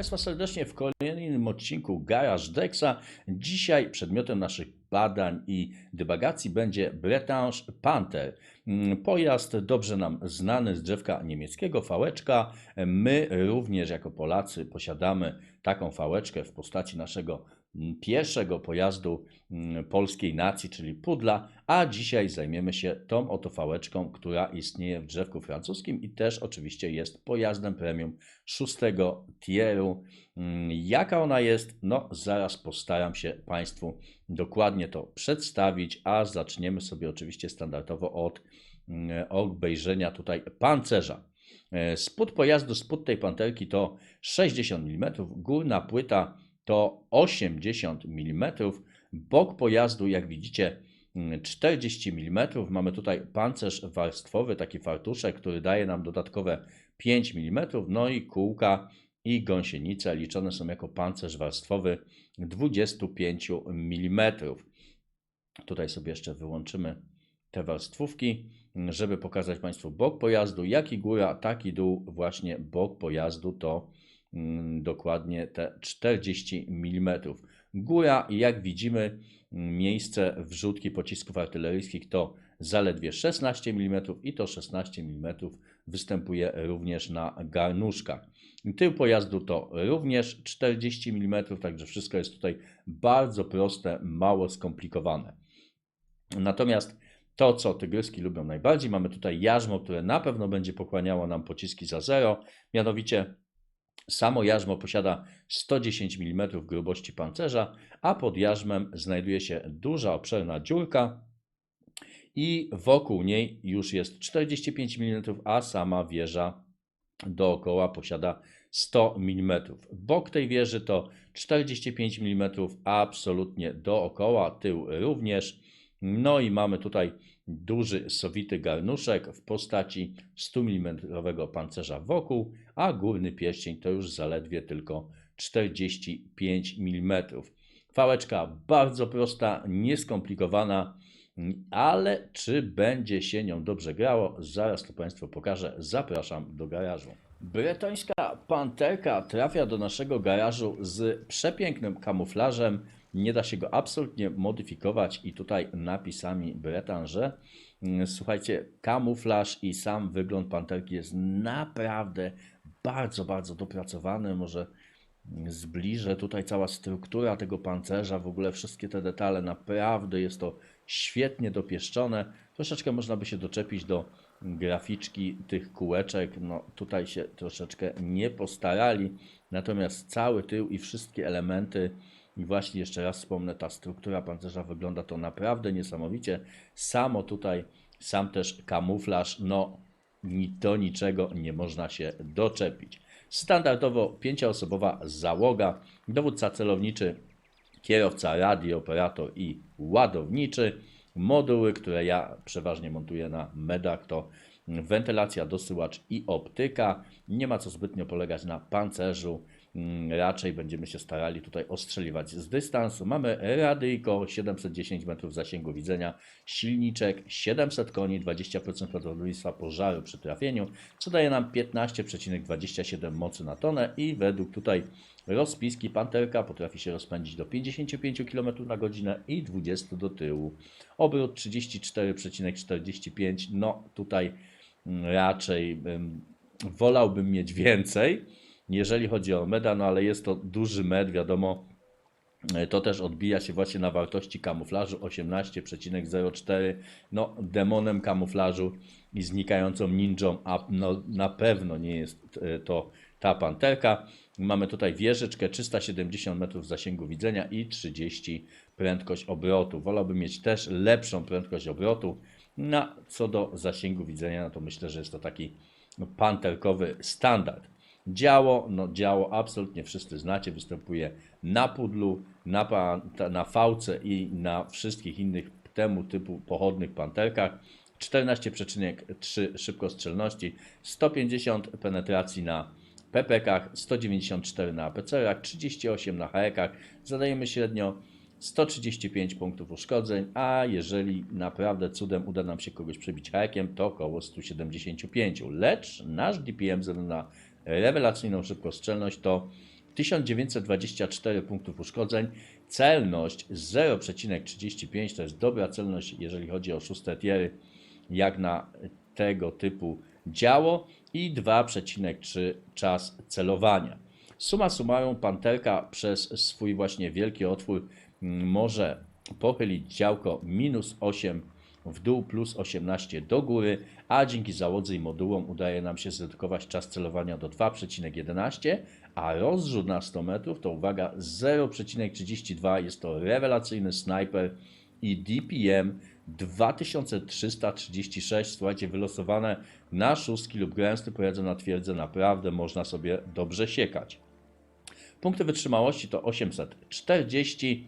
Państwa serdecznie w kolejnym odcinku Garage Dexa. Dzisiaj przedmiotem naszych badań i dywagacji będzie Bretange Panther. Mm, Pojazd dobrze nam znany z drzewka niemieckiego, fałeczka. My również jako Polacy posiadamy taką fałeczkę w postaci naszego pierwszego pojazdu polskiej nacji, czyli pudla, a dzisiaj zajmiemy się tą oto fałeczką, która istnieje w drzewku francuskim i też oczywiście jest pojazdem premium szóstego tieru. Jaka ona jest? No, zaraz postaram się Państwu dokładnie to przedstawić, a zaczniemy sobie oczywiście standardowo od obejrzenia tutaj pancerza. E, Spód pojazdu, spód tej panterki to 60 mm, górna płyta to 80 mm, bok pojazdu, jak widzicie, mm, 40 mm. Mamy tutaj pancerz warstwowy, taki fartuszek, który daje nam dodatkowe 5 mm. No i kółka i gąsienice liczone są jako pancerz warstwowy 25 mm. Tutaj sobie jeszcze wyłączymy te warstwówki, żeby pokazać Państwu bok pojazdu, jak i góra, tak i dół, właśnie bok pojazdu to mm, dokładnie te 40 mm. Góra, jak widzimy, miejsce wrzutki pocisków artyleryjskich to zaledwie 16 mm i to 16 mm występuje również na garnuszkach. Tył pojazdu to również 40 mm, także wszystko jest tutaj bardzo proste, mało skomplikowane. Natomiast to, co tygryski lubią najbardziej, mamy tutaj jarzmo, które na pewno będzie pochłaniało nam pociski za zero, mianowicie samo jarzmo posiada 110 mm grubości pancerza, a pod jarzmem znajduje się duża, obszerna dziurka i wokół niej już jest 45 mm, a sama wieża dookoła posiada 100 mm. Bok tej wieży to 45 mm, absolutnie dookoła, tył również. No i mamy tutaj duży sowity garnuszek w postaci 100 mm pancerza wokół, a górny pierścień to już zaledwie tylko 45 mm. Fałeczka bardzo prosta, nieskomplikowana, ale czy będzie się nią dobrze grało? Zaraz to Państwu pokażę. Zapraszam do garażu. Bretońska panterka trafia do naszego garażu z przepięknym kamuflażem. Nie da się go absolutnie modyfikować i tutaj napisami Bretange. Słuchajcie, kamuflaż i sam wygląd panterki jest naprawdę bardzo, bardzo dopracowany. Może zbliżę tutaj cała struktura tego pancerza, w ogóle wszystkie te detale, naprawdę jest to świetnie dopieszczone. Troszeczkę można by się doczepić do graficzki tych kółeczek. No tutaj się troszeczkę nie postarali, natomiast cały tył i wszystkie elementy i właśnie jeszcze raz wspomnę, ta struktura pancerza wygląda to naprawdę niesamowicie. Samo tutaj, sam też kamuflaż, no do niczego nie można się doczepić. Standardowo pięcioosobowa załoga, dowódca celowniczy, kierowca, radio, operator i ładowniczy. Moduły, które ja przeważnie montuję na medach to wentylacja, dosyłacz i optyka. Nie ma co zbytnio polegać na pancerzu. Mm, Raczej będziemy się starali tutaj ostrzeliwać z dystansu. Mamy radyjko 710 metrów zasięgu widzenia, silniczek 700 koni, 20% prawdopodobieństwa pożaru przy trafieniu, co daje nam 15,27 mocy na tonę i według tutaj rozpiski Panterka potrafi się rozpędzić do 55 km na godzinę i 20 do tyłu. Obrót 34,45. No tutaj mm, raczej bym, wolałbym mieć więcej, jeżeli chodzi o meda, no ale jest to duży med, wiadomo. e, To też odbija się właśnie na wartości kamuflażu 18,04. No, demonem kamuflażu i znikającą ninją, a no, na pewno nie jest e, to ta panterka. Mamy tutaj wieżyczkę 370 metrów zasięgu widzenia i 30 prędkość obrotu. Wolałbym mieć też lepszą prędkość obrotu. Na co do zasięgu widzenia, no to myślę, że jest to taki panterkowy standard. Działo, no działo absolutnie wszyscy znacie, występuje na pudlu, na, na fałce i na wszystkich innych temu typu pochodnych panterkach. 14,3 szybkostrzelności, 150 penetracji na PPK, 194 na APC-ach, 38 na HEK-ach. Zadajemy średnio 135 punktów uszkodzeń, a jeżeli naprawdę cudem uda nam się kogoś przebić hakiem, to około 175. Lecz nasz DPM ze na rewelacyjną szybkostrzelność to 1924 punktów uszkodzeń, celność 0,35 to jest dobra celność, jeżeli chodzi o szóste tiery, jak na tego typu działo i 2,3 czas celowania. Suma summarum, panterka przez swój właśnie wielki otwór mm, może pochylić działko minus 8 w dół plus 18 do góry, a dzięki załodze i modułom udaje nam się zredukować czas celowania do 2,11, a rozrzut na 100 metrów to uwaga 0,32 jest to rewelacyjny snajper i DPM 2336, słuchajcie, wylosowane na szóstki lub gęsty pojadę na twierdzę, naprawdę można sobie dobrze siekać. Punkty wytrzymałości to 840,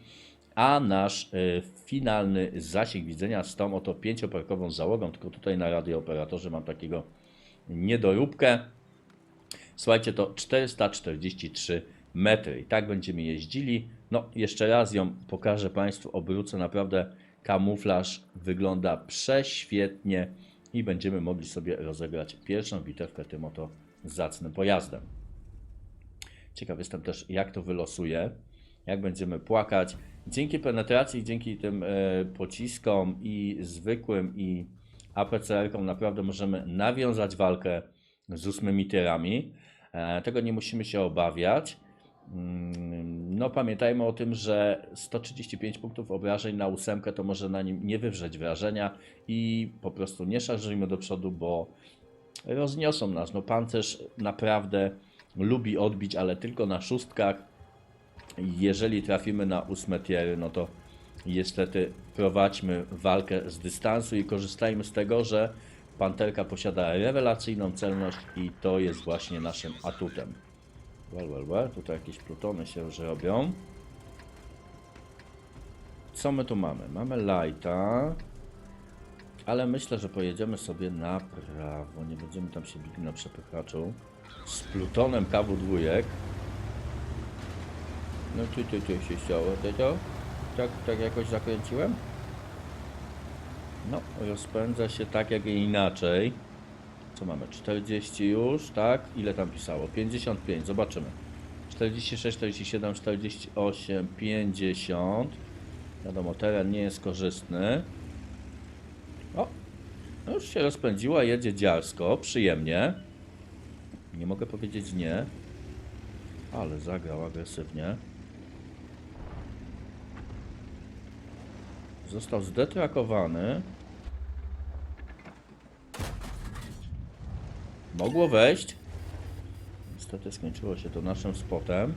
a nasz y, finalny zasięg widzenia z tą oto pięcioparkową załogą, tylko tutaj na radiooperatorze mam takiego niedoróbkę. Słuchajcie, to 443 metry. I tak będziemy jeździli. No, jeszcze raz ją pokażę Państwu, obrócę. Naprawdę kamuflaż wygląda prześwietnie i będziemy mogli sobie rozegrać pierwszą bitewkę tym oto zacnym pojazdem. Ciekaw jestem też, jak to wylosuje, jak będziemy płakać. Dzięki penetracji, dzięki tym e, pociskom i zwykłym i APCR-kom naprawdę możemy nawiązać walkę z ósmymi tierami. E, tego nie musimy się obawiać. Mm, No pamiętajmy o tym, że 135 punktów obrażeń na ósemkę to może na nim nie wywrzeć wrażenia i po prostu nie szarżyjmy do przodu, bo rozniosą nas. No pancerz naprawdę lubi odbić, ale tylko na szóstkach. Jeżeli trafimy na ósme tiery, no to niestety prowadźmy walkę z dystansu i korzystajmy z tego, że panterka posiada rewelacyjną celność i to jest właśnie naszym atutem. Well, well, well. Tutaj jakieś plutony się już robią. Co my tu mamy? Mamy lighta. Ale myślę, że pojedziemy sobie na prawo. Nie będziemy tam się bili na przepychaczu. Z plutonem KW2. No tu, tu, tu się chciało. To, to? Tak, tak jakoś zakręciłem? No, rozpędza się tak, jak i inaczej. Co mamy? 40 już, tak? Ile tam pisało? 55, zobaczymy. 46, 47, 48, 50. Wiadomo, teren nie jest korzystny. O, no już się rozpędziła, jedzie dziarsko, przyjemnie. Nie mogę powiedzieć nie. Ale zagrał agresywnie. Został zdetrakowany. Mogło wejść. Niestety skończyło się to naszym spotem.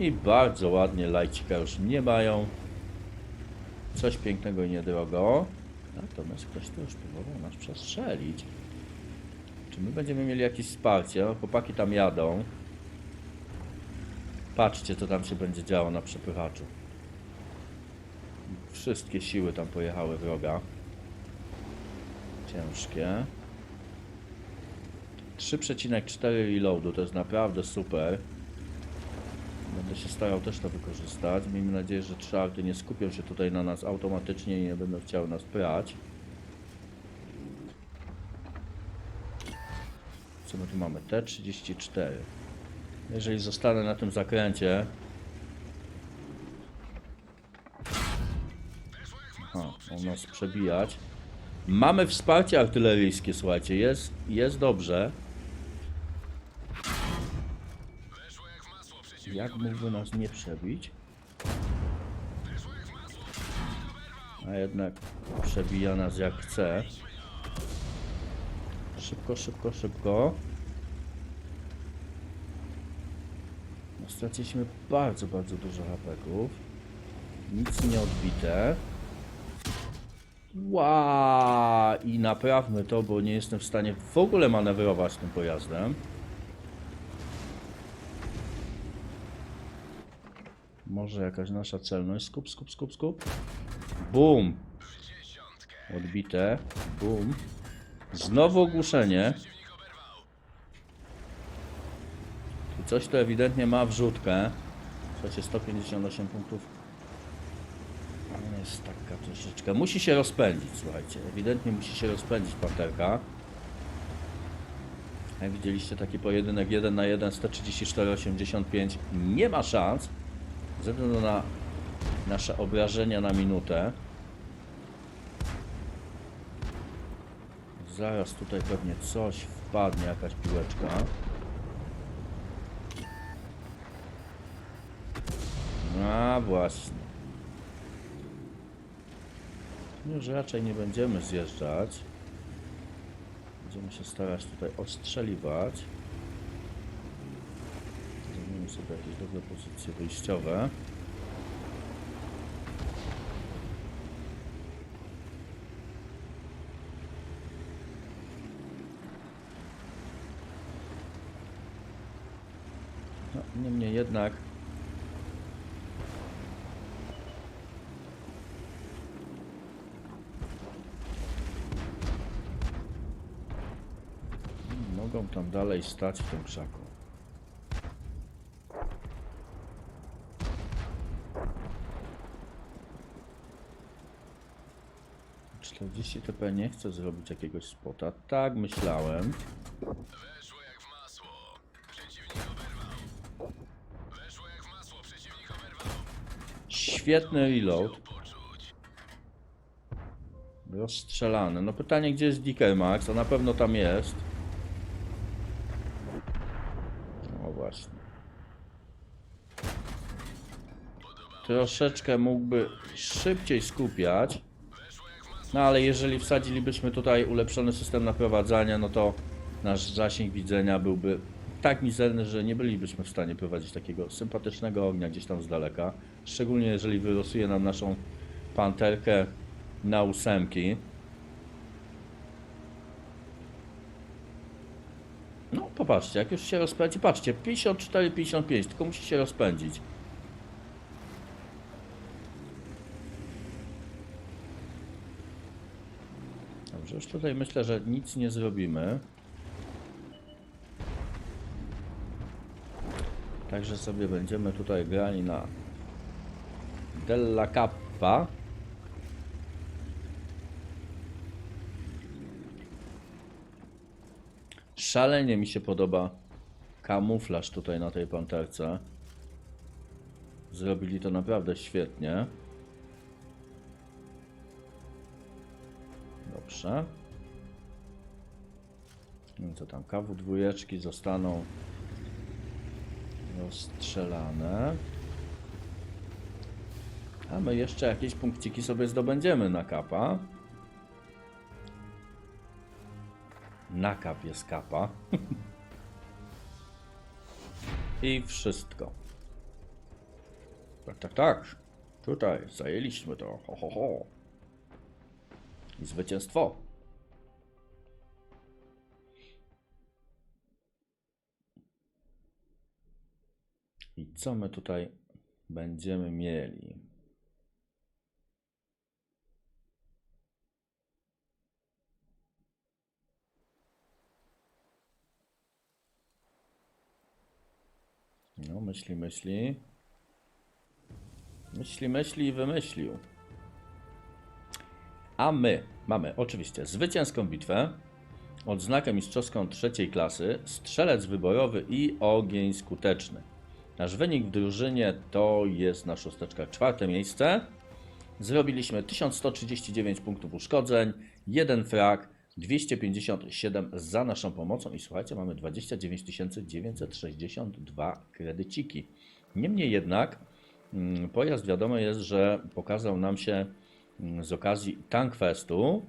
I bardzo ładnie lajcika już nie mają. Coś pięknego i niedrogo. Natomiast ktoś tu już próbował nas przestrzelić. Czy my będziemy mieli jakieś wsparcie? No, chłopaki tam jadą. Patrzcie, co tam się będzie działo na przepychaczu. Wszystkie siły tam pojechały wroga. Ciężkie. 3,4 reloadu to jest naprawdę super. Będę się starał też to wykorzystać. Miejmy nadzieję, że czarty nie skupią się tutaj na nas automatycznie i nie będą chciały nas prać. Co my tu mamy? T34. Jeżeli zostanę na tym zakręcie. Nas przebijać. Mamy wsparcie artyleryjskie, słuchajcie, jest, jest dobrze. Jak mógłby nas nie przebić? A jednak przebija nas jak chce. Szybko, szybko, szybko. No, straciliśmy bardzo, bardzo dużo hapeków. Nic nie odbite. Ła! I naprawmy to, bo nie jestem w stanie w ogóle manewrować tym pojazdem. Może jakaś nasza celność. Skup, skup, skup, skup. Bum! Odbite. Bum. Znowu ogłuszenie. I coś to ewidentnie ma wrzutkę. Słuchajcie, 158 punktów. Jest taka troszeczkę. Musi się rozpędzić, słuchajcie. Ewidentnie musi się rozpędzić panterka. Jak widzieliście taki pojedynek 1 na 1 134,85 nie ma szans ze względu na nasze obrażenia na minutę. Zaraz tutaj pewnie coś wpadnie, jakaś piłeczka. A właśnie. Już raczej nie będziemy zjeżdżać. Będziemy się starać tutaj ostrzeliwać. Zrobimy sobie jakieś dobre pozycje wyjściowe. No, niemniej jednak mogą tam dalej stać w tym krzaku. Czterdzieści TP nie chcę zrobić jakiegoś spota. Tak myślałem. Weszło jak w masło. Przeciwnik oberwał. Weszło jak w masło. Przeciwnik oberwał. Świetny reload. Rozstrzelany. No pytanie, gdzie jest Dicker Max? A na pewno tam jest. No właśnie. Troszeczkę mógłby szybciej skupiać. No ale jeżeli wsadzilibyśmy tutaj ulepszony system naprowadzania, no to nasz zasięg widzenia byłby tak mizerny, że nie bylibyśmy w stanie prowadzić takiego sympatycznego ognia gdzieś tam z daleka. Szczególnie jeżeli wylosuje nam naszą panterkę na ósemki. No popatrzcie, jak już się rozpędzi, patrzcie, 54-55, tylko musi się rozpędzić. Dobrze, już tutaj myślę, że nic nie zrobimy. Także sobie będziemy tutaj grali na Della Kappa. Szalenie mi się podoba kamuflaż tutaj na tej panterce. Zrobili to naprawdę świetnie. Dobrze. No co tam, kawu dwójeczki zostaną rozstrzelane. A my jeszcze jakieś punkciki sobie zdobędziemy na kapa. Na kap jest kapa. I wszystko. Tak, tak, tak. Tutaj zajęliśmy to. Ho, ho, ho. Zwycięstwo. I co my tutaj będziemy mieli? No, myśli, myśli. Myśli, myśli i wymyślił. A my mamy oczywiście zwycięską bitwę, odznakę mistrzowską trzeciej klasy, strzelec wyborowy i ogień skuteczny. Nasz wynik w drużynie to jest na szósteczkach czwarte miejsce. Zrobiliśmy 1139 punktów uszkodzeń, jeden frag, 257 za naszą pomocą i słuchajcie, mamy 29 962 kredyciki. Niemniej jednak mm, pojazd wiadomo jest, że pokazał nam się z okazji Tankfestu,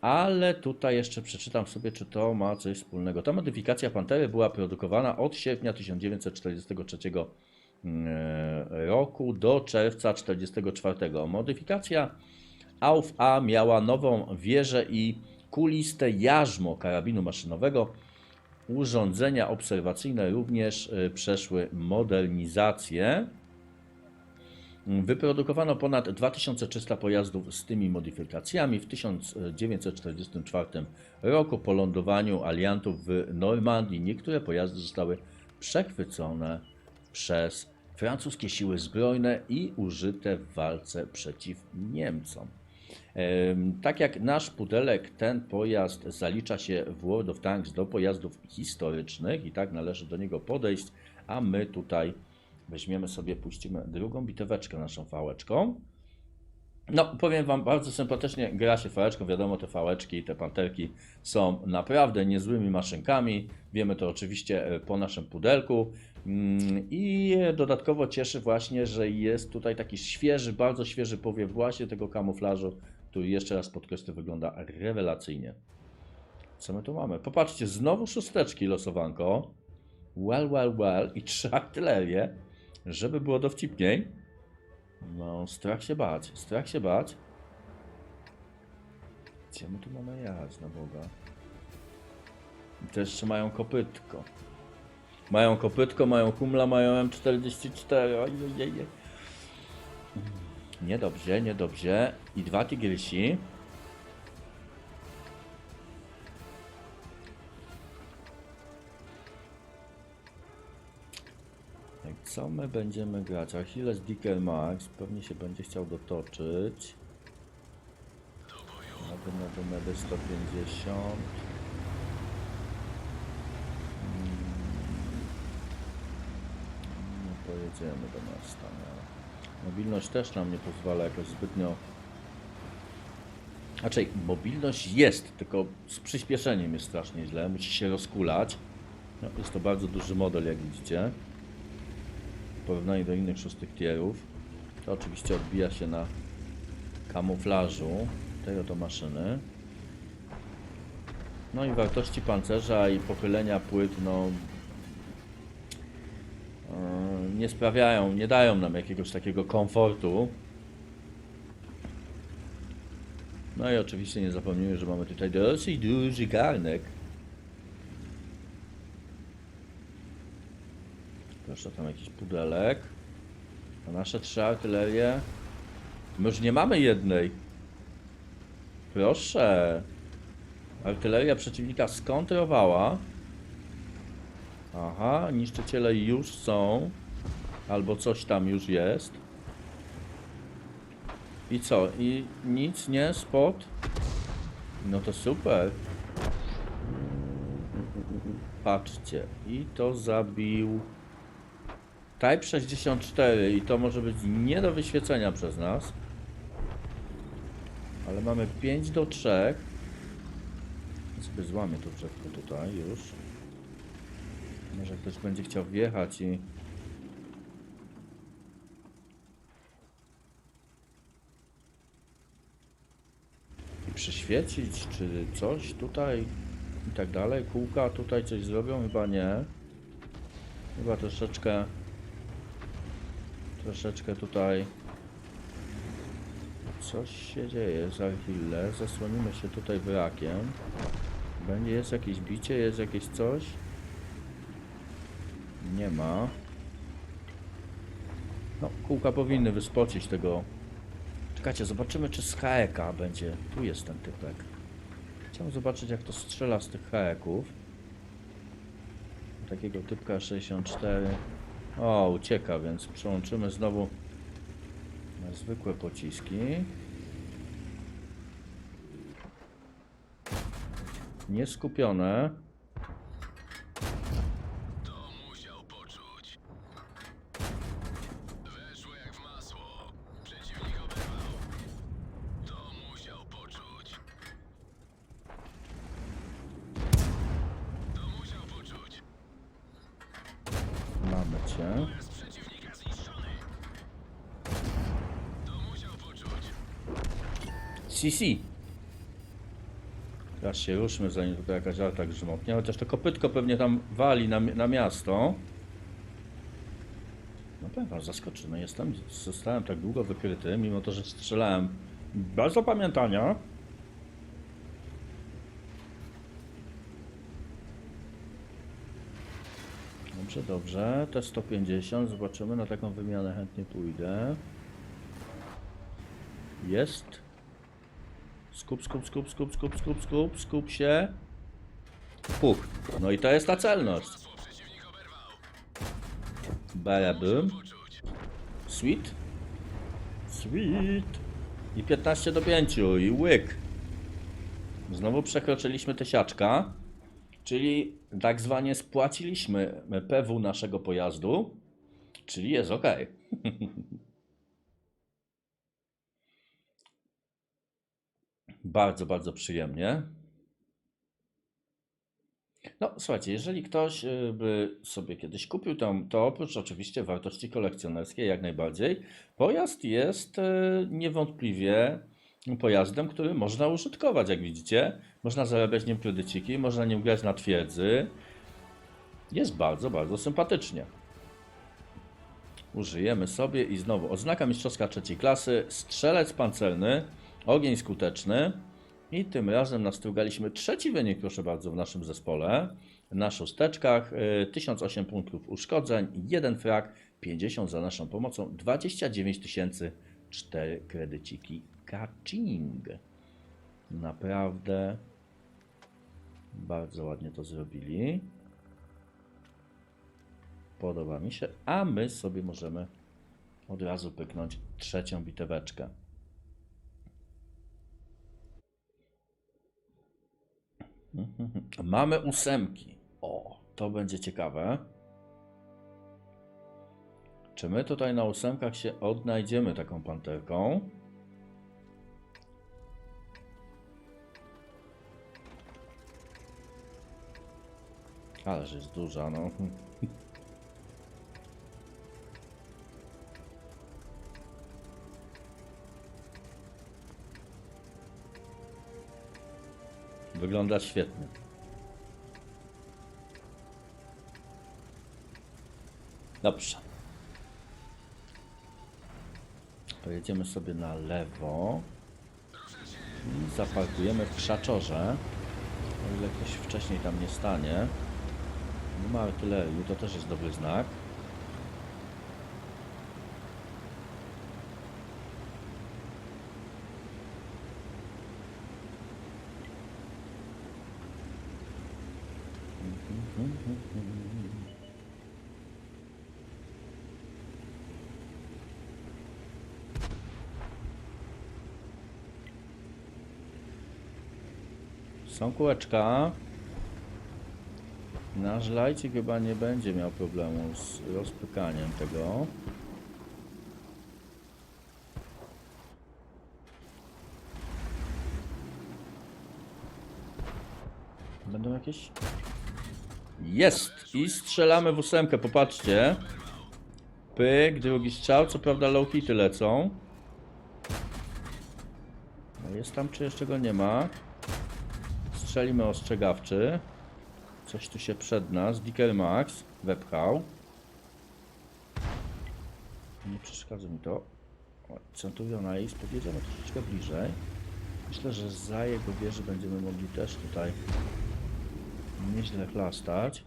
ale tutaj jeszcze przeczytam sobie, czy to ma coś wspólnego. Ta modyfikacja Pantery była produkowana od sierpnia 1943 mm, roku do czerwca 1944. Modyfikacja AUF A miała nową wieżę i kuliste jarzmo karabinu maszynowego. Urządzenia obserwacyjne również y, przeszły modernizację. Wyprodukowano ponad 2300 pojazdów z tymi modyfikacjami w 1944 roku po lądowaniu aliantów w Normandii. Niektóre pojazdy zostały przechwycone przez francuskie siły zbrojne i użyte w walce przeciw Niemcom. Em, Tak jak nasz pudelek, ten pojazd zalicza się w World of Tanks do pojazdów historycznych i tak należy do niego podejść, a my tutaj weźmiemy sobie, puścimy drugą biteweczkę naszą fałeczką. No, powiem Wam, bardzo sympatycznie gra się fałeczką. Wiadomo, te fałeczki, te panterki są naprawdę niezłymi maszynkami. Wiemy to oczywiście e, po naszym pudelku. Mm, I dodatkowo cieszy właśnie, że jest tutaj taki świeży, bardzo świeży powiew właśnie tego kamuflażu, który jeszcze raz podkreślę wygląda rewelacyjnie. Co my tu mamy? Popatrzcie, znowu szósteczki losowanko. Well, well, well. I trzy artylerie, żeby było dowcipniej. No, strach się bać, strach się bać. Gdzie my tu mamy jazd, na Boga? I to jeszcze mają kopytko. Mają kopytko, mają kumla, mają M44. Ojej. Niedobrze, niedobrze. I dwa tygrysi. Co my będziemy grać? Achilles Dicker Max pewnie się będzie chciał dotoczyć. Nady, nady, nady 150. Mm. Nie pojedziemy do miasta. Nie. Mobilność też nam nie pozwala jakoś zbytnio. Raczej mobilność jest, tylko z przyspieszeniem jest strasznie źle. Musi się rozkulać. No, jest to bardzo duży model, jak widzicie porównaniu do innych szóstych tierów. To oczywiście odbija się na kamuflażu tej oto maszyny. No i wartości pancerza i pochylenia płyt, no yy, nie sprawiają, nie dają nam jakiegoś takiego komfortu. No i oczywiście nie zapomnijmy, że mamy tutaj dosyć duży garnek. Proszę, tam jakiś pudelek. A nasze trzy artylerie. My już nie mamy jednej. Proszę. Artyleria przeciwnika skontrowała. Aha, niszczyciele już są. Albo coś tam już jest. I co? I nic, nie? Spot? No to super. Patrzcie. I to zabił... Type 64 i to może być nie do wyświecenia przez nas. Ale mamy 5 do 3. Ja sobie złamię to drzewko tutaj już. Może ktoś będzie chciał wjechać i... i przyświecić, czy coś tutaj i tak dalej. Kółka tutaj coś zrobią? Chyba nie. Chyba troszeczkę troszeczkę tutaj coś się dzieje za chwilę. Zasłonimy się tutaj wrakiem. Będzie jest jakieś bicie, jest jakieś coś. Nie ma. No, kółka powinny wyspocić tego. Czekajcie, zobaczymy czy z HEK będzie. Tu jest ten typek. Chciałem zobaczyć jak to strzela z tych HEków. Takiego typka 64. O, ucieka, więc przełączymy znowu na zwykłe pociski. Nieskupione. To musiał poczuć. Weszło jak w masło. Przeciwnik oberwał. To musiał poczuć. To musiał poczuć. Mamy cię. Pojazd przeciwnika zniszczony. To musiał poczuć. CC. Teraz się ruszmy, zanim tutaj jakaś arta grzmotnie. Chociaż to kopytko pewnie tam wali na, na miasto. No powiem wam, zaskoczony jestem. Zostałem tak długo wykryty, mimo to, że strzelałem bez opamiętania. Dobrze, dobrze. T150, zobaczymy. Na taką wymianę chętnie pójdę. Jest. Skup, skup, skup, skup, skup, skup, skup, skup się. Puch. No i to jest ta celność. Poczuć. Sweet. Sweet. I 15 do 5 i łyk. Znowu przekroczyliśmy tysiaczka, czyli tak zwanie spłaciliśmy PW naszego pojazdu, czyli jest ok. bardzo, bardzo przyjemnie. No, słuchajcie, jeżeli ktoś y, by sobie kiedyś kupił tam, to oprócz oczywiście wartości kolekcjonerskiej, jak najbardziej, pojazd jest y, niewątpliwie pojazdem, który można użytkować, jak widzicie. Można zarabiać nim kredyciki, można nim grać na twierdzy. Jest bardzo, bardzo sympatycznie. Użyjemy sobie i znowu oznaka mistrzowska trzeciej klasy, strzelec pancerny, ogień skuteczny i tym razem nastrugaliśmy trzeci wynik, proszę bardzo, w naszym zespole. Na szósteczkach y, 1008 punktów uszkodzeń, 1 frag, 50 za naszą pomocą, 29 tysięcy, 4 kredyciki catching. Naprawdę bardzo ładnie to zrobili. Podoba mi się, a my sobie możemy od razu pyknąć trzecią biteweczkę. Mamy ósemki. O, to będzie ciekawe. Czy my tutaj na ósemkach się odnajdziemy taką panterką? Ależ jest duża, no. Wygląda świetnie. Dobrze. Pojedziemy sobie na lewo i zaparkujemy w krzaczorze. O ile ktoś wcześniej tam nie stanie. Nie ma artylerii, to też jest dobry znak. Są kółeczka. Nasz lajcik chyba nie będzie miał problemu z rozpykaniem tego. Będą jakieś... Jest! I strzelamy w ósemkę, popatrzcie. Pyk, drugi strzał, co prawda low hity lecą. No jest tam, czy jeszcze go nie ma? Strzelimy ostrzegawczy. Coś tu się przed nas. Dicker Max wepchał. Nie przeszkadza mi to. O, Centurion Ace, podjedziemy troszeczkę bliżej. Myślę, że za jego wieży będziemy mogli też tutaj nieźle chlastać.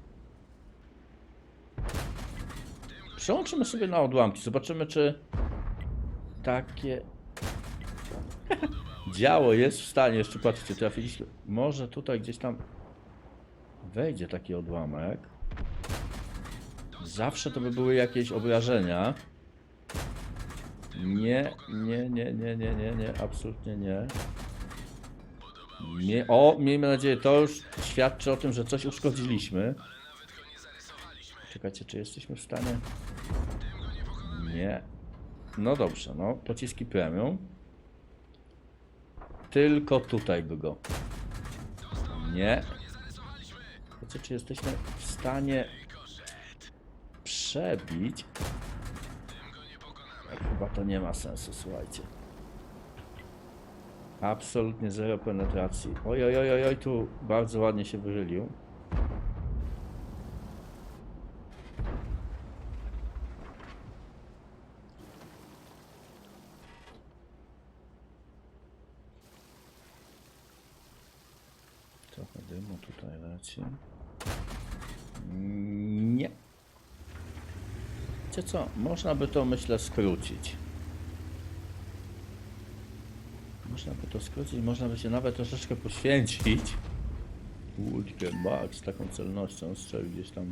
Przełączymy sobie na odłamki. Zobaczymy, czy takie działo jest w stanie. Jeszcze patrzcie, trafiliśmy. Może tutaj gdzieś tam wejdzie taki odłamek. Zawsze to by były jakieś obrażenia. Nie, nie, nie, nie, nie, nie, nie, absolutnie nie. Nie, o, miejmy nadzieję, to już świadczy o tym, że coś uszkodziliśmy. Czekajcie, czy jesteśmy w stanie? Nie. No dobrze, no, pociski premium. Tylko tutaj by go. Nie. Wiecie, czy jesteśmy w stanie przebić? Chyba to nie ma sensu, słuchajcie. Absolutnie zero penetracji. Oj, oj, oj, oj, tu bardzo ładnie się wyżylił. Trochę dymu tutaj leci. Nie. Wiecie co? Można by to myślę skrócić. Można by to skrócić, można by się nawet troszeczkę poświęcić. Łódkę Max z taką celnością strzelił gdzieś tam.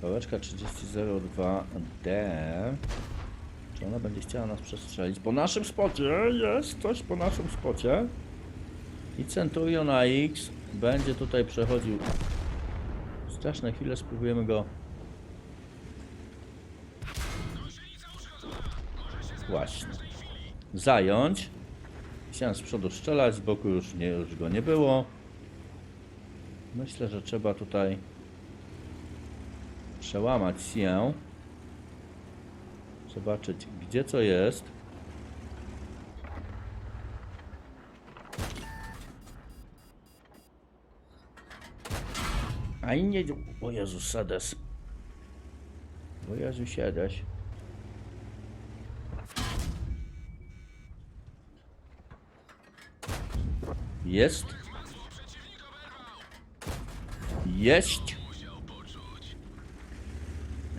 Pałeczka 3002D. Ona będzie chciała nas przestrzelić? Po naszym spocie jest coś po naszym spocie. I Centurion AX będzie tutaj przechodził. Straszne chwile, spróbujemy go. Właśnie. Zająć. Chciałem z przodu strzelać, z boku już, nie, już go nie było. Myślę, że trzeba tutaj przełamać się. Zobaczyć, gdzie co jest. A nie... O Jezus, Sedes. O Jezu, Sedes. Jest. Jest.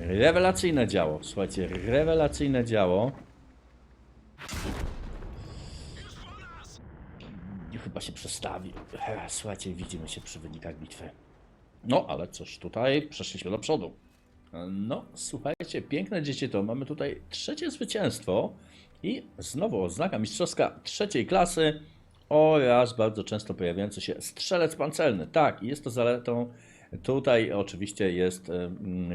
Rewelacyjne działo. Słuchajcie, rewelacyjne działo. Chyba się przestawił. Słuchajcie, widzimy się przy wynikach bitwy. No, ale coś tutaj przeszliśmy do przodu. No, słuchajcie, piękne dzieci to. Mamy tutaj trzecie zwycięstwo i znowu oznaka mistrzowska trzeciej klasy oraz bardzo często pojawiający się strzelec pancerny. Tak, jest to zaletą. Tutaj oczywiście jest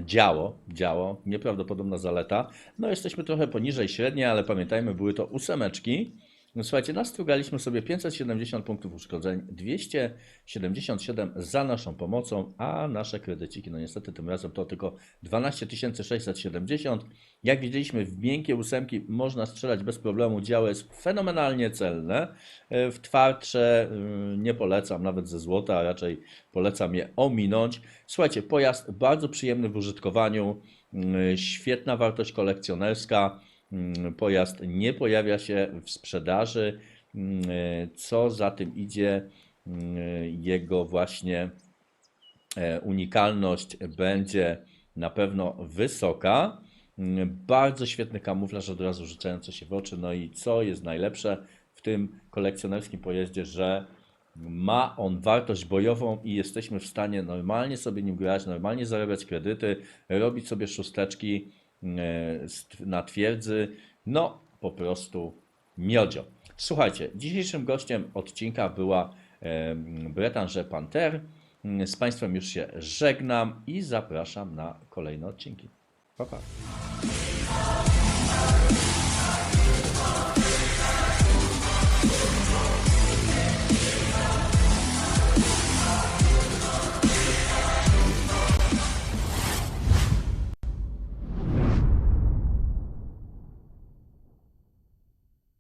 działo, działo, nieprawdopodobna zaleta. No jesteśmy trochę poniżej średniej, ale pamiętajmy, były to ósemeczki. No, Słuchajcie, nastrugaliśmy sobie 570 punktów uszkodzeń, 277 za naszą pomocą, a nasze kredyciki, no niestety tym razem to tylko 12 670. Jak widzieliśmy, w miękkie ósemki można strzelać bez problemu, działo jest fenomenalnie celne. E, W twardsze y, nie polecam, nawet ze złota, a raczej polecam je ominąć. Słuchajcie, pojazd bardzo przyjemny w użytkowaniu, y, świetna wartość kolekcjonerska. Mm, Pojazd nie pojawia się w sprzedaży, mm, co za tym idzie, mm, jego właśnie e, unikalność będzie na pewno wysoka. Bardzo świetny kamuflaż od razu rzucający się w oczy. No i co jest najlepsze w tym kolekcjonerskim pojeździe, że ma on wartość bojową i jesteśmy w stanie normalnie sobie nim grać, normalnie zarabiać kredyty, robić sobie szósteczki na twierdzy. No, po prostu miodzio. Słuchajcie, dzisiejszym gościem odcinka była e, Bretange Panther. Z Państwem już się żegnam i zapraszam na kolejne odcinki. Pa, pa.